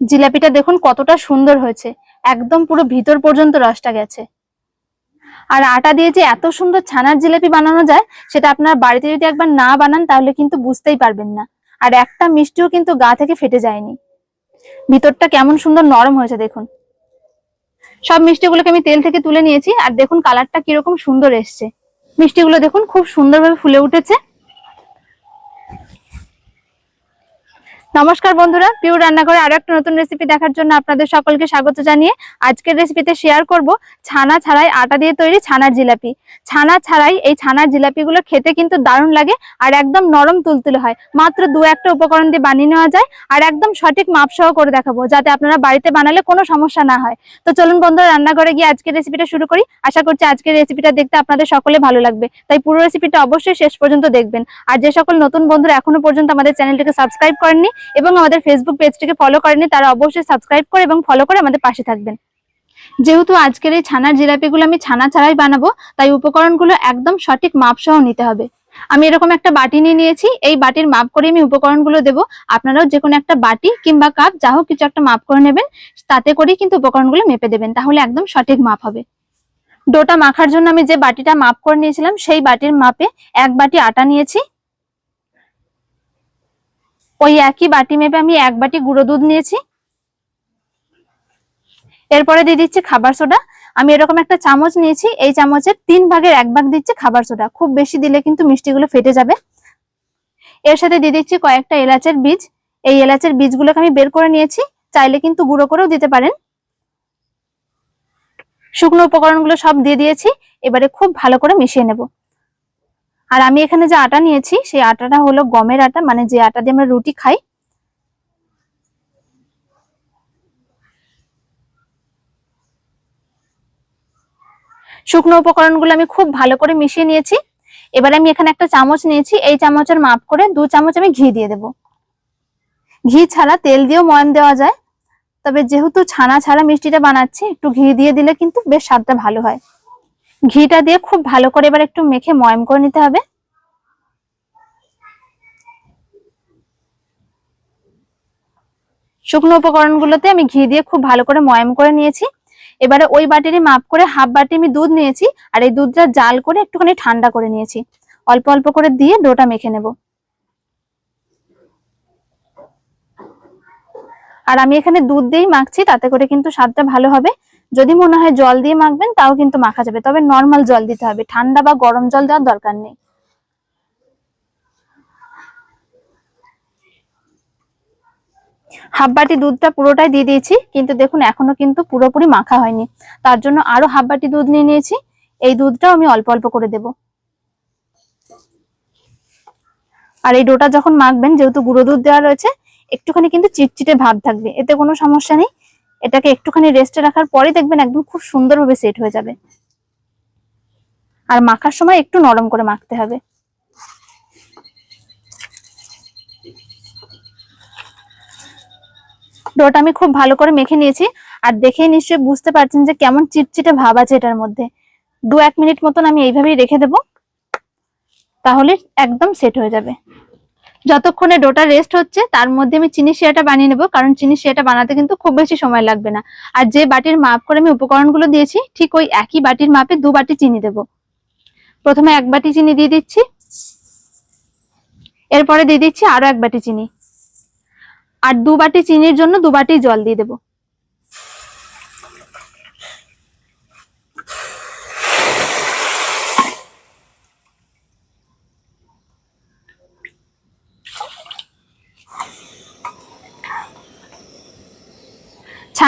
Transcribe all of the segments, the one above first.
জিলাপিটা দেখুন কতটা সুন্দর হয়েছে। একদম পুরো ভিতর পর্যন্ত রসটা গেছে। আর আটা দিয়ে যে এত সুন্দর ছানার জিলাপি বানানো যায়, সেটা আপনার বাড়িতে যদি একবার না বানান, তাহলে কিন্তু বুঝতেই পারবেন না। আর একটা মিষ্টিও কিন্তু গা থেকে ফেটে যায়নি। ভিতরটা কেমন সুন্দর নরম হয়েছে দেখুন। সব মিষ্টিগুলোকে আমি তেল থেকে তুলে নিয়েছি, আর দেখুন কালারটা কীরকম সুন্দর এসছে। মিষ্টিগুলো দেখুন খুব সুন্দরভাবে ফুলে উঠেছে। নমস্কার বন্ধুরা পিওর রান্নাঘরে আরও একটা নতুন রেসিপি দেখার জন্য আপনাদের সকলকে স্বাগত জানিয়ে আজকের রেসিপিতে শেয়ার করব ছানা ছাড়াই আটা দিয়ে তৈরি ছানার জিলাপি। ছানা ছাড়াই এই ছানার জিলাপিগুলো খেতে কিন্তু দারুণ লাগে আর একদম নরম তুলতুলে হয়। মাত্র দু একটা উপকরণ দিয়ে বানিয়ে নেওয়া যায় আর একদম সঠিক মাপ সহ করে দেখাবো, যাতে আপনারা বাড়িতে বানালে কোনো সমস্যা না হয়। তো চলুন বন্ধুরা, রান্নাঘরে গিয়ে আজকের রেসিপিটা শুরু করি। আশা করছি আজকের রেসিপিটা দেখতে আপনাদের সকলে ভালো লাগবে। তাই পুরো রেসিপিটা অবশ্যই শেষ পর্যন্ত দেখবেন। আর যে সকল নতুন বন্ধুরা এখনও পর্যন্ত আমাদের চ্যানেলটিকে সাবস্ক্রাইব করেননি এবং আমাদের ফেসবুক পেজটিকে ফলো করেননি, তারা অবশ্যই সাবস্ক্রাইব করে এবং ফলো করে আমাদের পাশে থাকবেন। যেহেতু আজকের এই ছানার জিলাপিগুলো আমি ছানা ছাড়াই বানাবো, তাই উপকরণগুলো একদম সঠিক মাপ সহ নিতে হবে। আমি এরকম একটা বাটি নিয়ে নিয়েছি, এই বাটির মাপ করে আমি উপকরণগুলো দেবো। আপনারাও যে কোনো একটা বাটি কিংবা কাপ, যা হোক কিছু একটা মাপ করে নেবেন, তাতে করেই কিন্তু উপকরণগুলো মেপে দেবেন, তাহলে একদম সঠিক মাপ হবে। ডোটা মাখার জন্য আমি যে বাটিটা মাপ করে নিয়েছিলাম, সেই বাটির মাপে এক বাটি আটা নিয়েছি ওই একই বাটি মেপে আমি এক বাটি গুঁড়ো দুধ নিয়েছি। এরপরে দিয়ে দিচ্ছি খাবার সোডা। আমি এরকম একটা চামচ নিয়েছি, এই চামচের তিন ভাগের এক ভাগ দিচ্ছি খাবার সোডা। খুব বেশি দিলে কিন্তু মিষ্টিগুলো ফেটে যাবে। এর সাথে দিয়ে দিচ্ছি কয়েকটা এলাচের বীজ। এই এলাচের বীজগুলোকে আমি বের করে নিয়েছি, চাইলে কিন্তু গুঁড়ো করেও দিতে পারেন। শুকনো উপকরণগুলো সব দিয়ে দিয়েছি, এবারে খুব ভালো করে মিশিয়ে নেব। আর আমি এখানে যে আটা নিয়েছি, সেই আটাটা হলো গমের আটা মানে যে আটা দিয়ে আমরা রুটি খাই। শুকনো উপকরণগুলো আমি খুব ভালো করে মিশিয়ে নিয়েছি। এবার আমি এখানে একটা চামচ নিয়েছি, এই চামচের মাপ করে দু চামচ আমি ঘি দিয়ে দেব। ঘি ছাড়া তেল দিয়েও ময়ান দেওয়া যায়, তবে যেহেতু ছানা ছাড়া মিষ্টিটা বানাচ্ছি, একটু ঘি দিয়ে দিলে কিন্তু বেশ স্বাদটা ভালো হয়। ঘিটা দিয়ে খুব ভালো করে এবার একটু মেখে ময়ম করে নিতে হবে। শুকনো উপকরণগুলোতে আমি ঘি দিয়ে খুব ভালো করে ময়াম করে নিয়েছি। এবারে ওই বাটিরই মাপ করে হাফ বাটি আমি দুধ নিয়েছি আর এই দুধটা জাল করে একটুখানি ঠান্ডা করে নিয়েছি। অল্প অল্প করে দিয়ে ডোটা মেখে নেব। আর আমি এখানে দুধ দিয়েই মাখছি, তাতে করে কিন্তু স্বাদটা ভালো হবে। যদি মনে হয় জল দিয়ে মাখবেন, তাও কিন্তু মাখা যাবে। তবে নর্মাল জল দিতে হবে। ঠান্ডা বা গরম জল দেওয়ার দরকার নেই। হাফ বাটি দুধটা পুরোটাই দিয়ে দিয়েছি, কিন্তু দেখুন, এখনও কিন্তু পুরোপুরি মাখা হয়নি। তার জন্য আরও হাফ বাটি দুধ নিয়ে নিয়েছি। এই দুধটাও আমি অল্প অল্প করে দেব। আর এই ডোটা যখন মাখবেন, যেহেতু গুঁড়ো দুধ দেওয়া রয়েছে, একটুখানি কিন্তু চিটচিটে ভাব থাকবে। এতে কোনো সমস্যা নেই। এটাকে একটুখানি রেস্টে রাখার পরে দেখবেন একদম খুব সুন্দরভাবে সেট হয়ে যাবে। আর মাখার সময় একটু নরম করে মাখতে হবে। ডোটা আমি খুব ভালো করে মেখে নিয়েছি, আর দেখেই নিশ্চয়ই বুঝতে পারছেন যে কেমন চিটচিটে ভাব আছে এটার মধ্যে। দু এক মিনিট মতন আমি এইভাবেই রেখে দেব, তাহলে একদম সেট হয়ে যাবে। যতক্ষণে ডোটা রেস্ট হচ্ছে, তার মধ্যে আমি চিনি শিরাটা বানিয়ে নেব, কারণ চিনি শিরাটা বানাতে কিন্তু খুব বেশি সময় লাগবে না। আর যে বাটির মাপ করে আমি উপকরণগুলো দিয়েছি, ঠিক ওই একই বাটির মাপে দু বাটি চিনি দেব। প্রথমে এক বাটি চিনি দিয়ে দিচ্ছি। এরপরে দিয়ে দিচ্ছি আরও এক বাটি চিনি। আর দু বাটি চিনির জন্য দু বাটি জল দিয়ে দেবো।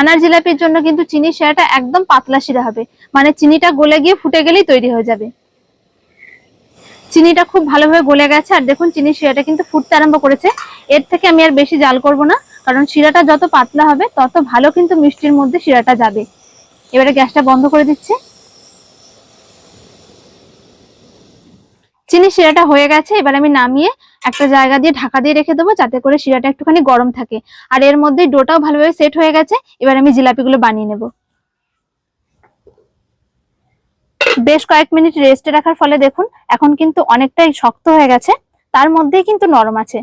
ছানার জিলাপির জন্য কিন্তু চিনি শিরাটা একদম পাতলা শিরা হবে। মানে চিনিটা গলে গিয়ে ফুটে গেলেই তৈরি হয়ে যাবে। চিনিটা খুব ভালোভাবে গলে গেছে আর দেখুন চিনি শিরাটা কিন্তু ফুটতে আরম্ভ করেছে। এর থেকে আমি আর বেশি জাল করব না, কারণ শিরাটা যত পাতলা হবে তত ভালো কিন্তু মিষ্টির মধ্যে শিরাটা যাবে। এবারে গ্যাসটা বন্ধ করে দিচ্ছে। চিনি শিরাটা হয়ে গেছে, এবার আমি নামিয়ে একটা জায়গা দিয়ে ঢাকা দিয়ে রেখে দেবো, যাতে করে শিরাটা একটুখানি গরম থাকে। আর এর মধ্যে ডোটাও ভালোভাবে সেট হয়ে গেছে, এবার আমি জিলাপিগুলো বানিয়ে নেব। বেশ কয়েক মিনিট রেস্টে রাখার ফলে দেখুন, এখন কিন্তু অনেকটাই শক্ত হয়ে গেছে, তার মধ্যেই কিন্তু নরম আছে।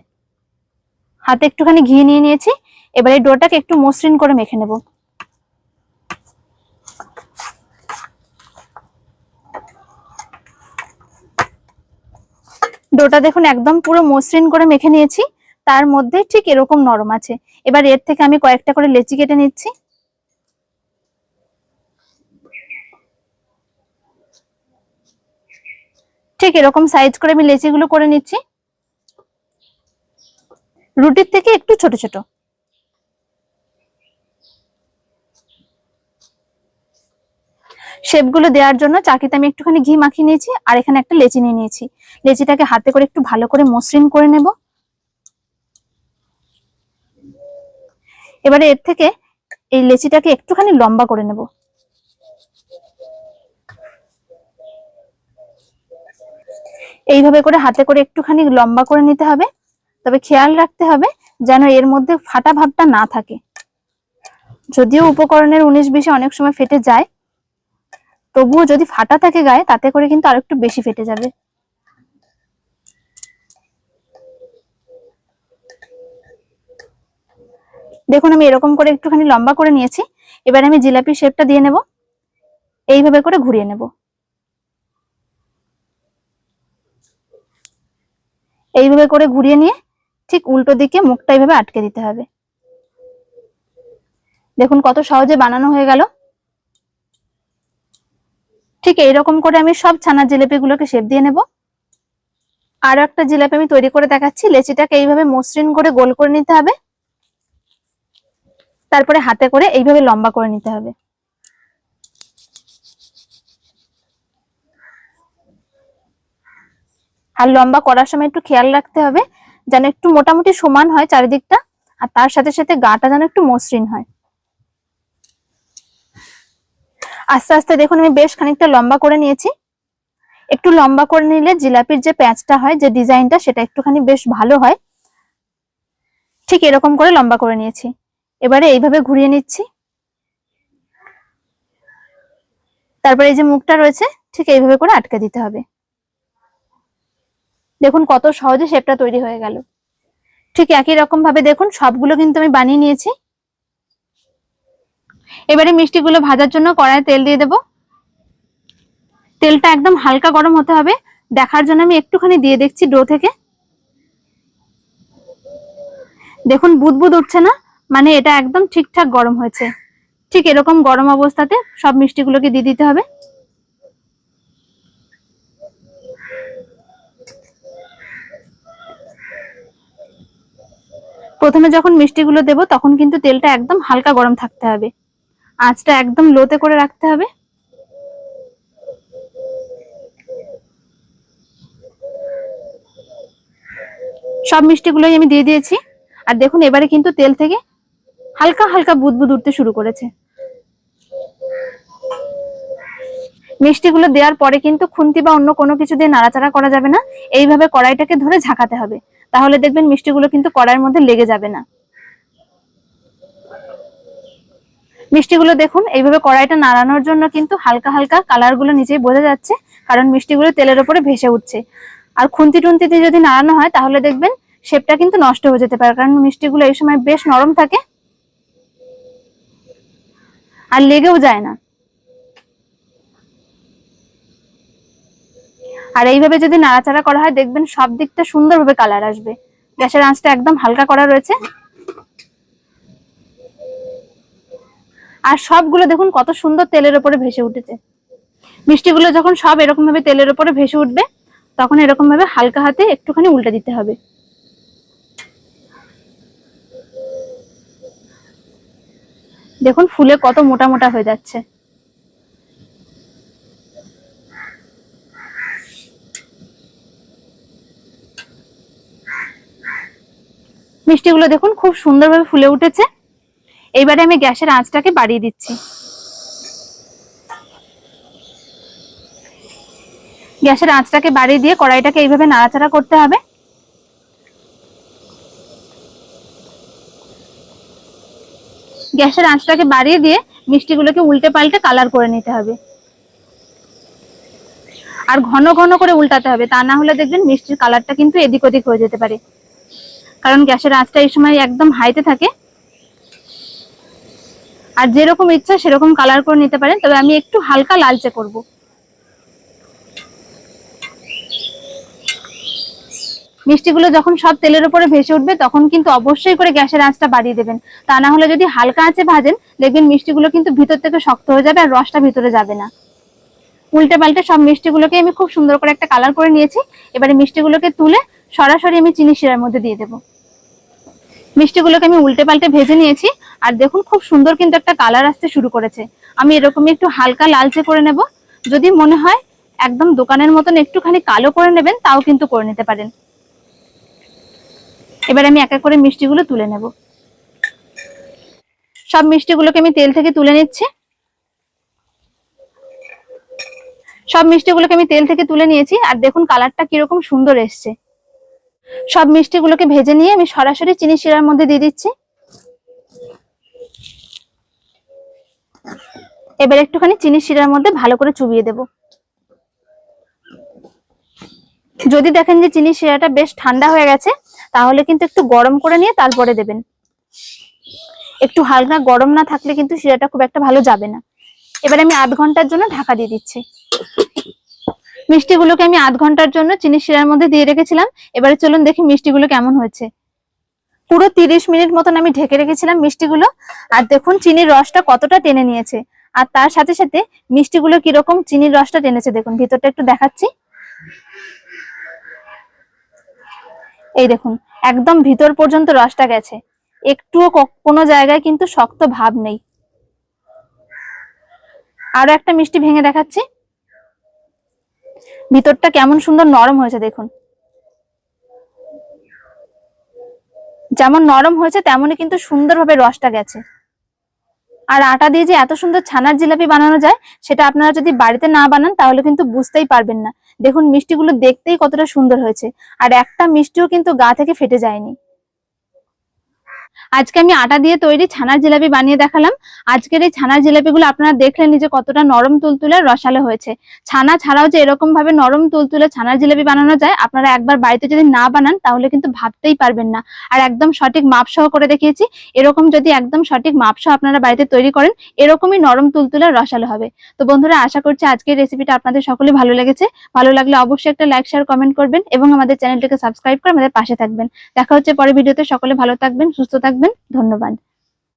হাতে একটুখানি ঘি নিয়ে নিয়েছি, এবার এই ডোটাকে একটু মসৃণ করে মেখে নেব। ডোটা দেখুন একদম পুরো মসৃণ করে মেখে নিয়েছি। তার মধ্যে ঠিক এরকম নরম আছে। এবার এর থেকে আমি কয়েকটা করে লেচি কেটে নিচ্ছি। ঠিক এরকম সাইজ করে আমি লেচিগুলো করে নিচ্ছি। রুটির থেকে একটু ছোট ছোট। শেপগুলো দেওয়ার জন্য চাকিতে আমি একটুখানি ঘি মাখিয়ে নিয়েছি, আর এখানে একটা লেচি নিয়ে নিয়েছি। লেচিটাকে হাতে করে একটু ভালো করে মসৃণ করে নেব। এবারে এর থেকে এই লেচিটাকে একটুখানি লম্বা করে নেব। এইভাবে করে হাতে করে একটুখানি লম্বা করে নিতে হবে। তবে খেয়াল রাখতে হবে যেন এর মধ্যে ফাটা ভাবটা না থাকে। যদিও উপকরণের উনিশ বিশে অনেক সময় ফেটে যায় তবুও যদি ফাটা থাকে গায়ে, তাতে করে কিন্তু আরেকটু বেশি ফেটে যাবে। দেখুন, আমি এরকম করে একটুখানি লম্বা করে নিয়েছি। এবার আমি জিলাপি শেপটা দিয়ে নেব। এইভাবে করে ঘুরিয়ে নেব। এইভাবে করে ঘুরিয়ে নিয়ে ঠিক উল্টো দিকে মুখটা এইভাবে আটকে দিতে হবে। দেখুন, কত সহজে বানানো হয়ে গেল। ঠিক এইরকম করে আমি সব ছানার জিলেপিগুলোকে শেপ দিয়ে নেব। আরও একটা জিলাপি আমি তৈরি করে দেখাচ্ছি। লেচিটাকে এইভাবে মসৃণ করে গোল করে নিতে হবে। তারপরে হাতে করে এইভাবে লম্বা করে নিতে হবে। আর লম্বা করার সময় একটু খেয়াল রাখতে হবে, যেন একটু মোটামুটি সমান হয় চারিদিকটা, আর তার সাথে সাথে গাটা যেন একটু মসৃণ হয়। আস্তে আস্তে দেখুন, আমি বেশ খানিকটা লম্বা করে নিয়েছি। একটু লম্বা করে নিলে জিলাপির যে প্যাঁচটা হয়, যে ডিজাইনটা, সেটা একটুখানি বেশ ভালো হয়। ঠিক এরকম করে লম্বা করে নিয়েছি। এবারে এইভাবে ঘুরিয়ে নিচ্ছি। তারপরে এই যে মুখটা রয়েছে, ঠিক এইভাবে করে আটকে দিতে হবে। দেখুন, কত সহজে শেপটা তৈরি হয়ে গেল। ঠিক একই রকম ভাবে দেখুন, সবগুলো কিন্তু আমি বানিয়ে নিয়েছি। এবারে মিষ্টিগুলো ভাজার জন্য কড়াই তেল দিয়ে দেব। তেলটা একদম হালকা গরম হতে হবে। দেখার জন্য আমি একটুখানি দিয়ে দেখছি ডো থেকে। দেখুন বুদবুদ উঠছে না মানে এটা একদম ঠিকঠাক গরম হয়েছে। ঠিক এরকম গরম অবস্থাতে সব মিষ্টিগুলোকে দিয়ে দিতে হবে। প্রথমে যখন মিষ্টিগুলো দেব, তখন কিন্তু তেলটা একদম হালকা গরম থাকতে হবে। আঁচটা একদম লোতে করে রাখতে হবে। সব মিষ্টিগুলোই আমি দিয়ে দিয়েছি। আর দেখুন, এবারে কিন্তু তেল থেকে হালকা হালকা বুদবুদ উঠতে শুরু করেছে। মিষ্টিগুলো দেওয়ার পরে কিন্তু খুন্তি বা অন্য কোনো কিছু দিয়ে নাড়াচাড়া করা যাবে না। এইভাবে কড়াইটাকে ধরে ঝাঁকাতে হবে। তাহলে দেখবেন মিষ্টিগুলো কিন্তু কড়াইয়ের মধ্যে লেগে যাবে না। মিষ্টিগুলো দেখুন, এইভাবে কড়াইটা নাড়ানোর জন্য কিন্তু হালকা হালকা কালারগুলো নিচেই বোঝা যাচ্ছে, কারণ মিষ্টিগুলো তেলের উপরে ভেসে উঠছে। আর খুন্তি টুন্তি দিয়ে যদি নাড়ানো হয়, তাহলে দেখবেন শেপটা কিন্তু নষ্ট হয়ে যেতে পারে, কারণ মিষ্টিগুলো এই সময় বেশ নরম থাকে। আর লেগেও যায় না। আর এইভাবে যদি নাড়াচাড়া করা হয়, দেখবেন সব দিকটা সুন্দরভাবে কালার আসবে। গ্যাসের আঁচটা একদম হালকা করা রয়েছে। আর সবগুলো দেখুন কত সুন্দর তেলের উপরে ভেসে উঠেছে। মিষ্টিগুলো যখন সব এরকম ভাবে তেলের উপরে ভেসে উঠবে, তখন এরকম ভাবে হালকা হাতে একটুখানি উল্টে দিতে হবে। দেখুন ফুলে কত মোটা মোটা হয়ে যাচ্ছে। মিষ্টিগুলো দেখুন খুব সুন্দরভাবে ফুলে উঠেছে। এইবারে আমি গ্যাসের আঁচটাকে বাড়িয়ে দিচ্ছি। গ্যাসের আঁচটাকে বাড়িয়ে দিয়ে কড়াইটাকে এইভাবে নাড়াচাড়া করতে হবে। গ্যাসের আঁচটাকে বাড়িয়ে দিয়ে মিষ্টিগুলোকে উল্টে পাল্টে কালার করে নিতে হবে। আর ঘন ঘন করে উল্টাতে হবে, তা না হলে দেখবেন মিষ্টির কালারটা কিন্তু এদিক ওদিক হয়ে যেতে পারে। কারণ গ্যাসের আঁচটা এই সময় একদম হাইতে থাকে আর যেরকম ইচ্ছা সেরকম কালার করে নিতে পারেন, তবে আমি একটু হালকা লালচে করব। মিষ্টিগুলো যখন সব তেলের উপরে ভেসে উঠবে, তখন কিন্তু অবশ্যই করে গ্যাসের আঁচটা বাড়িয়ে দেবেন। তা না হলে যদি হালকা আঁচে ভাজেন, দেখবেন মিষ্টিগুলো কিন্তু ভিতর থেকে শক্ত হয়ে যাবে আর রসটা ভিতরে যাবে না। উল্টে পাল্টে সব মিষ্টিগুলোকে আমি খুব সুন্দর করে একটা কালার করে নিয়েছি। এবারে মিষ্টিগুলোকে তুলে সরাসরি আমি চিনি শিরার মধ্যে দিয়ে দেবো। মিষ্টিগুলোকে আমি উল্টে পাল্টে ভেজে নিয়েছি। আর দেখুন, খুব সুন্দর কিন্তু একটা কালার আসতে শুরু করেছে। আমি এরকমই একটু হালকা লালচে করে নেব। যদি মনে হয় একদম দোকানের মতন একটুখানি কালো করে নেবেন, তাও কিন্তু করে নিতে পারেন। এবার আমি এক এক করে মিষ্টিগুলো তুলে নেব। সব মিষ্টিগুলোকে আমি তেল থেকে তুলে নিচ্ছি। সব মিষ্টিগুলোকে আমি তেল থেকে তুলে নিয়েছি। আর দেখুন কালারটা কীরকম সুন্দর এসছে। সব মিষ্টিগুলোকে ভেজে নিয়ে আমি সরাসরি চিনি শিরার মধ্যে দিয়ে দিচ্ছি। এবার একটুখানি চিনি শিরার মধ্যে ভালো করে চুবিয়ে দেব। যদি দেখেন যে চিনি শিরাটা বেশ ঠান্ডা হয়ে গেছে, তাহলে কিন্তু একটু গরম করে নিয়ে তারপরে দেবেন। একটু হালকা গরম না থাকলে কিন্তু শিরাটা খুব একটা ভালো যাবে না। এবার আমি আধ ঘণ্টার জন্য ঢাকা দিয়ে দিচ্ছি। মিষ্টিগুলোকে আমি আধ ঘণ্টার জন্য চিনি শিরার মধ্যে দিয়ে রেখেছিলাম। এবারে চলুন দেখি মিষ্টিগুলো কেমন হয়েছে। পুরো তিরিশ মিনিট মতন আমি ঢেকে রেখেছিলাম মিষ্টিগুলো। আর দেখুন, চিনির রসটা কতটা টেনে নিয়েছে। আর তার সাথে সাথে মিষ্টিগুলো কীরকম চিনির রসটা টেনেছে দেখুন, ভিতরটা একটু দেখাচ্ছি। এই দেখুন, একদম ভিতর পর্যন্ত রসটা গেছে। একটুও কোনো জায়গায় কিন্তু শক্ত ভাব নেই। আরও একটা মিষ্টি ভেঙে দেখাচ্ছি। ভিতরটা কেমন সুন্দর নরম হয়েছে দেখুন। যেমন নরম হয়েছে, তেমনই কিন্তু সুন্দরভাবে রসটা গেছে। আর আটা দিয়ে যে এত সুন্দর ছানার জিলাপি বানানো যায়, সেটা আপনারা যদি বাড়িতে না বানান, তাহলে কিন্তু বুঝতেই পারবেন না। দেখুন, মিষ্টিগুলো দেখতেই কতটা সুন্দর হয়েছে। আর একটা মিষ্টিও কিন্তু গা থেকে ফেটে যায়নি। আজকে আমি আটা দিয়ে তৈরি ছানার জিলাপি বানিয়ে দেখালাম। আজকের এই ছানার জিলাপিগুলো আপনারা দেখলেন যে কতটা নরম তুলতুলে রসালো হয়েছে। ছানা ছাড়াও যে এরকম ভাবে নরম তুলতুলে ছানার জিলাপি বানানো যায়, আপনারা একবার বাড়িতে যদি না বানান, তাহলে কিন্তু ভাবতেই পারবেন না। আর একদম সঠিক মাপ সহ করে দেখিয়েছি। এরকম যদি একদম সঠিক মাপ সহ আপনারা বাড়িতে তৈরি করেন, এরকমই নরম তুলতুলে রসালো হবে। তো বন্ধুরা, আশা করছি আজকের রেসিপিটা আপনাদের সকলে ভালো লেগেছে। ভালো লাগলে অবশ্যই একটা লাইক, শেয়ার, কমেন্ট করবেন এবং আমাদের চ্যানেলটিকে সাবস্ক্রাইব করে আমাদের পাশে থাকবেন। দেখা হচ্ছে পরের ভিডিওতে। সকলে ভালো থাকবেন, সুস্থ থাকবেন ধন্যবাদ।